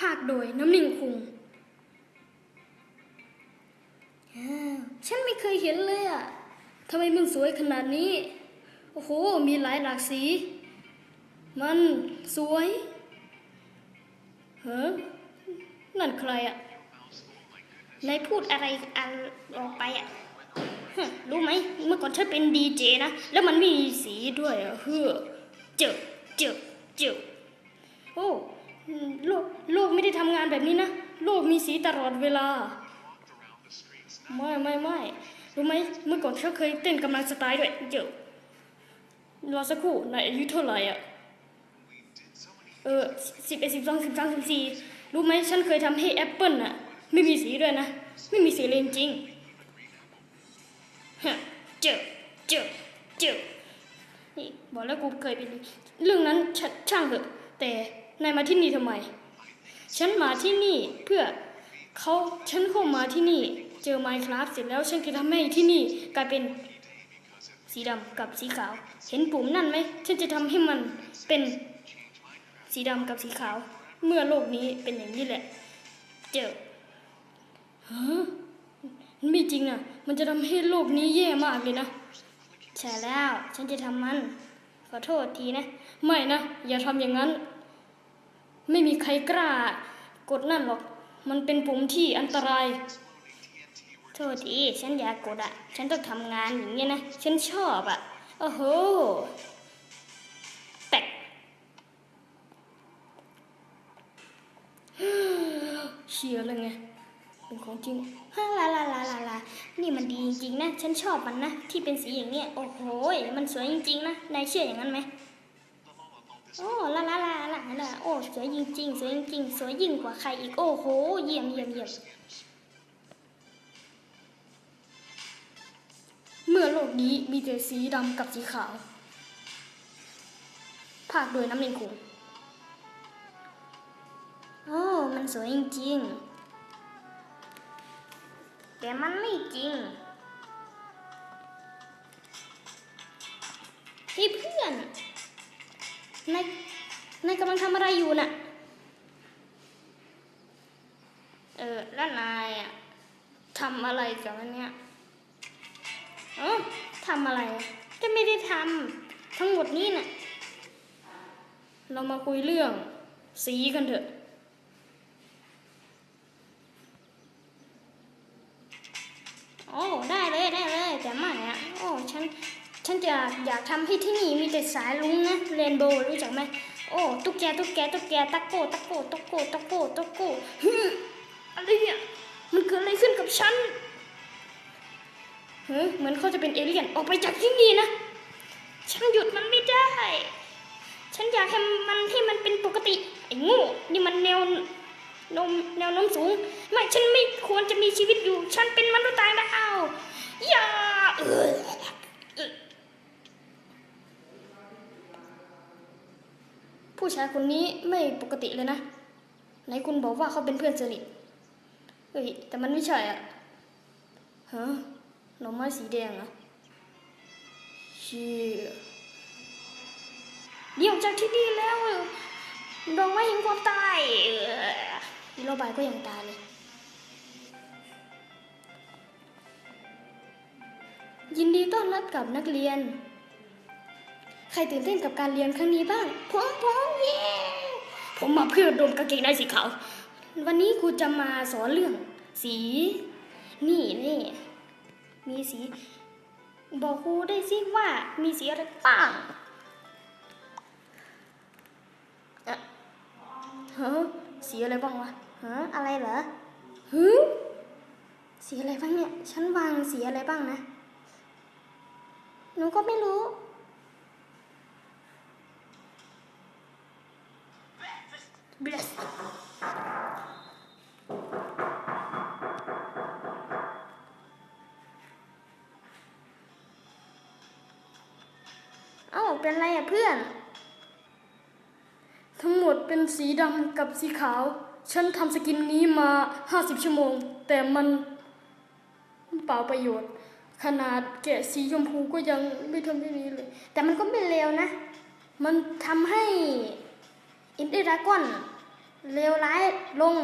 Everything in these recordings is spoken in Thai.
ภาคโดยน้ำนิ่งคุงอ้าฉันไม่เคยเห็นเลยอะทำไมมันสวยขนาดนี้ โอ้โห มีหลายหลากสี มันสวยเฮ้อนั่นใครอะนายพูดอะไรอันออกไปอะฮะรู้ไหม เมื่อก่อนฉันเป็นดีเจนะ แล้วมันมีสีด้วยอะเฮ้อเจอเจอเจอโอ้ ลกโลกไม่ได้ทำงานแบบนี้นะโลกมีสีตลอดเวลา ไม่ไม่ไม่รู้ไหมเมื่อก่อนเขาเคยเต้นกำลังสไตล์ด้วยเดี๋ยวรอสักครู่นายอายุเท่าไหร่อะเออสิบเอ็ดสิบสองสิบสามสิบสี่รู้ไหมฉันเคยทำให้แอปเปิลน่ะ ไม่มีสีด้วยนะ ไม่มีสีเลยจริงฮะเจอเจอเจอนี่บอกแล้วกูเคยเป็นเรื่องนั้นช่างเถอะแต่ นายมาที่นี่ทำไม ฉันมาที่นี่เพื่อเขาฉันเข้ามาที่นี่ เจอไมค์ครับเสร็จแล้วฉันจะทำให้ที่นี่กลายเป็นสีดำกับสีขาว เห็นปุ่มนั่นไหมฉันจะทำให้มันเป็นสีดำกับสีขาว เมื่อโลกนี้เป็นอย่างนี้แหละ เจอฮะไม่จริงอะมันจะทำให้โลกนี้แย่มากเลยนะใช่แล้ว ฉันจะทำมัน ขอโทษทีนะ ไม่นะ อย่าทำอย่างนั้น ไม่มีใครกล้ากดนั่นหรอก มันเป็นปุ่มที่อันตราย โทษที ฉันอยากกดอะ ฉันต้องทำงานอย่างเงี้ยนะ ฉันชอบอะ โอ้โห แปลกเชียร์เลยไง เป็นของจริงฮ่าลาลาลาลาลานี่มันดีจริงๆนะ ฉันชอบมันนะ ที่เป็นสีอย่างเงี้ย โอ้โห มันสวยจริงๆนะ นายเชื่ออย่างนั้นไหม โอ้ลาลาลาลาลาโอ้สวยจริงๆสวยจริงๆสวยยิ่งกว่าใครอีกโอ้โหเยี่ยมเยี่ยมเยี่ยมเมื่อโลกนี้มีแต่สีดำกับสีขาวภาคโดยน้ำเนงคงโอ้มันสวยจริงๆแต่มันไม่จริง นายนายกำลังทำอะไรอยู่น่ะ เออ แล้วนายอะทำอะไรกับมันเนี่ยเออทำอะไรอะก็ไม่ได้ทำทั้งหมดนี้น่ะ เรามาคุยเรื่องสีกันเถอะ ทำให้ที่นี่มีแต่สายลุงนะเรนโบว์รู้จักไหมโอ้ตุ๊กแกตุ๊กแกตุ๊กแกตะโกตะโกตะโกตะโกตะโกฮึอะไรเนี่ยมันเกิดอะไรขึ้นกับฉันเฮ้ยเหมือนเขาจะเป็นเอเลี่ยนออกไปจากที่นี่นะฉันหยุดมันไม่ได้ ฉันอยากให้มันให้มันเป็นปกติไอ้งูนี่มันแนวนมแนวน้มสูงไม่ฉันไม่ควรจะมีชีวิตอยู่ ฉันเป็นมนุษย์ต่างดาวอย่าเออ ผู้ชายคนนี้ไม่ปกติเลยนะ ไหนคุณบอกว่าเขาเป็นเพื่อนสนิทเฮ้ยแต่มันไม่ใช่อะฮะหน่อไม้สีแดงอะเชี่ยเดี๋ยวจากที่นี่แล้วดอกไม้แห่งความตายเออฮีโรบายก็ยังตายเลย ยินดีต้อนรับกับนักเรียน ครตื่นเต้นกับการเรียนครั้งนี้บ้าง ผมผมเย่ผมมาเพื่อดมกางเกงในสีขาว วันนี้ครูจะมาสอนเรื่อง สี นี่นี่ มีสี บอกครูได้สิว่ามีสีอะไรบ้างอ่อฮะสีอะไรบ้างวะฮะอะไรเหรอฮึสีอะไรบ้างเนี่ย ฉันวางสีอะไรบ้างนะ หนูก็ไม่รู้ bless เอ้า เป็นไรอะเพื่อน ทั้งหมดเป็นสีดำกับสีขาว ฉันทำสกินนี้มา 50 ชั่วโมง แต่มันเปล่าประโยชน์ ขนาดแกะสีชมพูก็ยังไม่ทำได้นี้เลย แต่มันก็ไม่เลวนะ มันทำให้ นเดรากอนเลวร้ายลง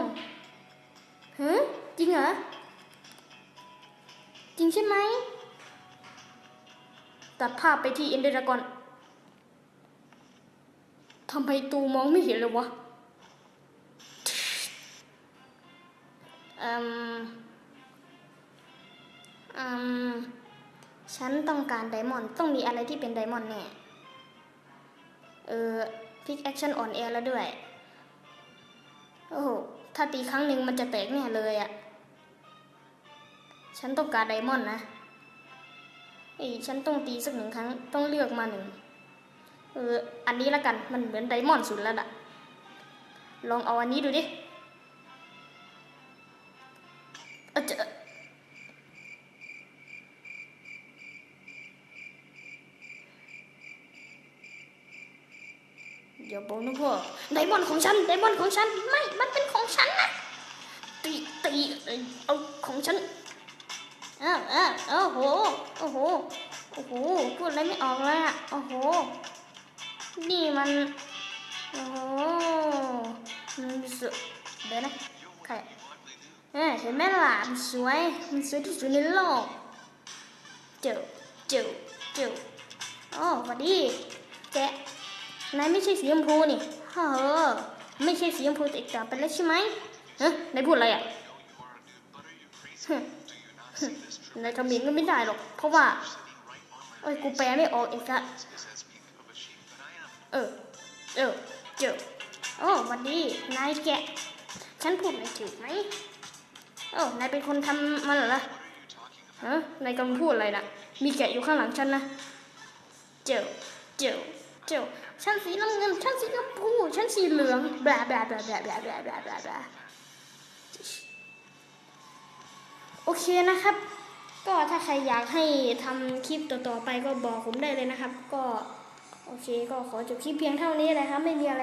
ฮะจริงเหรอ จริงใช่ไหม ตัดภาพไปที่เอ็นเดอร์กอนทำไมตูมองไม่เห็นเลยวะอืมอืมฉันต้องการไดมอนด์ต้องมีอะไรที่เป็นไดมอนด์แน่ เออ พิกแอคชั่นอ่อนแอแล้วด้วย โอ้โห ถ้าตีครั้งหนึ่งมันจะแตกเนี่ยเลยอะฉันต้องการไดมอนด์นะไอ้ฉันต้องตีสักหนึ่งครั้งต้องเลือกมาหนึ่งเอออันนี้ละกันมันเหมือนไดมอนด์สุดแล้วอะลองเอาอันนี้ดูดิ อย่าบอกนะพ่อไดมอนด์ของฉันไดมอนด์ของฉันไม่ มันเป็นของฉันนะตีตีเอาของฉันอ้าวอ้าวโอ้โหโอ้โหโอ้โหพูดอะไรไม่ออกเลยอะโอ้โห นี่มันโอ้โหมันสุดเดี๋ยวนะใครเอ้ยเห็นไหมล่ะมันสวยมันสวยที่สุดในโลกเจ้าเจ้าเจ้าโอ้สวัสดีแกะ นายไม่ใช่สีชมพูนี่เฮ้อไม่ใช่สีชมพูแต่อีกต่อไปแล้วใช่ไหมฮะนายพูดอะไรอะฮึฮึนายทำเองก็ไม่ได้หรอก เพราะว่าเอ้ยกูแปลไม่ออกเองอะเออ เออ เจ้าโอ้สวัสดี นายแกะ ฉันพูดไม่ถูกไหมเอ้านายเป็นคนทำมันเหรอล่ะฮะนายกำลังพูดอะไรนะมีแกะอยู่ข้างหลังฉันนะ เจ้าเจ้าเจ้า ฉันสีน้ำเงิน ฉันสีชมพูฉันสีเหลืองแบลาบลาบลาบลาบลาบลาบลาบลโอเคนะครับ ก็ถ้าใครอยากให้ทำคลิปต่อๆไปก็บอกผมได้เลยนะครับ ก็โอเคก็ขอจบคลิปเพียงเท่านี้เลยครับ ไม่มีอะไร